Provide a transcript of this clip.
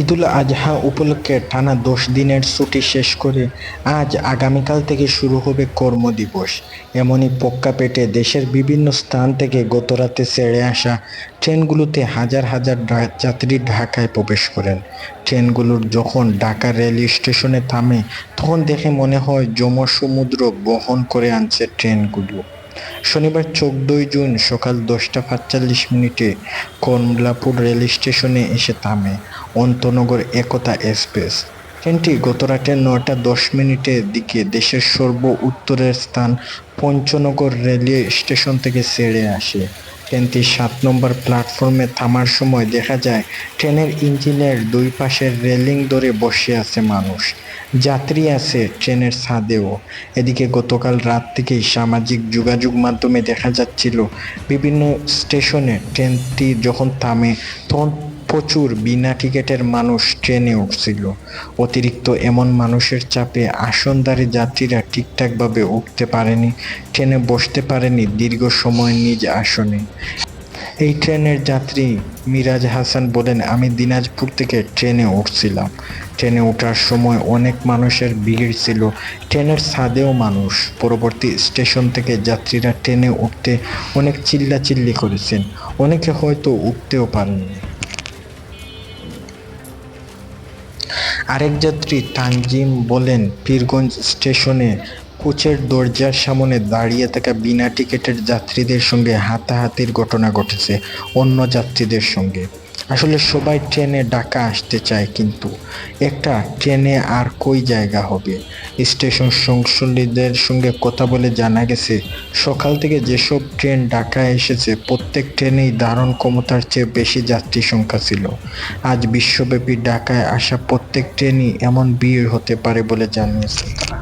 ঈদুল আজহা উপলক্ষে টানা দশ দিনের ছুটি শেষ করে আজ আগামীকাল থেকে শুরু হবে কর্মদিবস এমনই পক্কা পেটে দেশের বিভিন্ন স্থান থেকে গতরাতে ছেড়ে আসা ট্রেনগুলোতে হাজার হাজার যাত্রী ঢাকায় প্রবেশ করেন। ট্রেনগুলোর যখন ঢাকা রেল স্টেশনে থামে, তখন দেখে মনে হয় যমসমুদ্র বহন করে আনছে ট্রেনগুলো। শনিবার চোদ্দই জুন সকাল দশটা পাঁচচল্লিশ মিনিটে কমলাপুর রেল স্টেশনে এসে থামে অন্তনগর একতা এক্সপ্রেস। ট্রেনটি গতরাতে নটা দশ মিনিটের দিকে দেশের সর্ব উত্তরের স্থান পঞ্চনগর রেলওয়ে স্টেশন থেকে ছেড়ে আসে। ট্রেনটি সাত নম্বর প্ল্যাটফর্মে থামার সময় দেখা যায়, ট্রেনের ইঞ্জিনের দুই পাশের রেলিং ধরে বসে আছে মানুষ। যাত্রী আছে ট্রেনের ছাদেও। এদিকে গতকাল রাত থেকেই সামাজিক যোগাযোগ মাধ্যমে দেখা যাচ্ছিল, বিভিন্ন স্টেশনে ট্রেনটি যখন থামে, তখন প্রচুর বিনা টিকিটের মানুষ ট্রেনে উঠছিল। অতিরিক্ত এমন মানুষের চাপে আসনদারী যাত্রীরা ঠিকঠাকভাবে উঠতে পারেনি, ট্রেনে বসতে পারেনি দীর্ঘ সময় নিজ আসনে। এই ট্রেনের যাত্রী মিরাজ হাসান বলেন, আমি দিনাজপুর থেকে ট্রেনে উঠছিলাম। ট্রেনে ওঠার সময় অনেক মানুষের ভিড় ছিল। ট্রেনের ছাদেও মানুষ। পরবর্তী স্টেশন থেকে যাত্রীরা ট্রেনে উঠতে অনেক চিল্লাচিল্লি করেছেন। অনেকে হয়তো উঠতেও পারেননি। আরেক যাত্রী তানজিম বলেন, পীরগঞ্জ স্টেশনে কোচের দরজার সামনে দাঁড়িয়ে থাকা বিনা টিকিটের যাত্রীদের সঙ্গে হাতাহাতির ঘটনা ঘটেছে অন্য যাত্রীদের সঙ্গে। আসলে সবাই ট্রেনে ঢাকা আসতে চায়, কিন্তু একটা ট্রেনে আর কই জায়গা হবে? স্টেশন সংশ্লিষ্টদের সঙ্গে কথা বলে জানা গেছে, সকাল থেকে যেসব ট্রেন ঢাকায় এসেছে, প্রত্যেক ট্রেনেই ধারণ ক্ষমতার চেয়ে বেশি যাত্রী সংখ্যা ছিল। আজ বিশ্বব্যাপী ঢাকায় আসা প্রত্যেক ট্রেনই এমন ভিড় হতে পারে বলে জানিয়েছে তারা।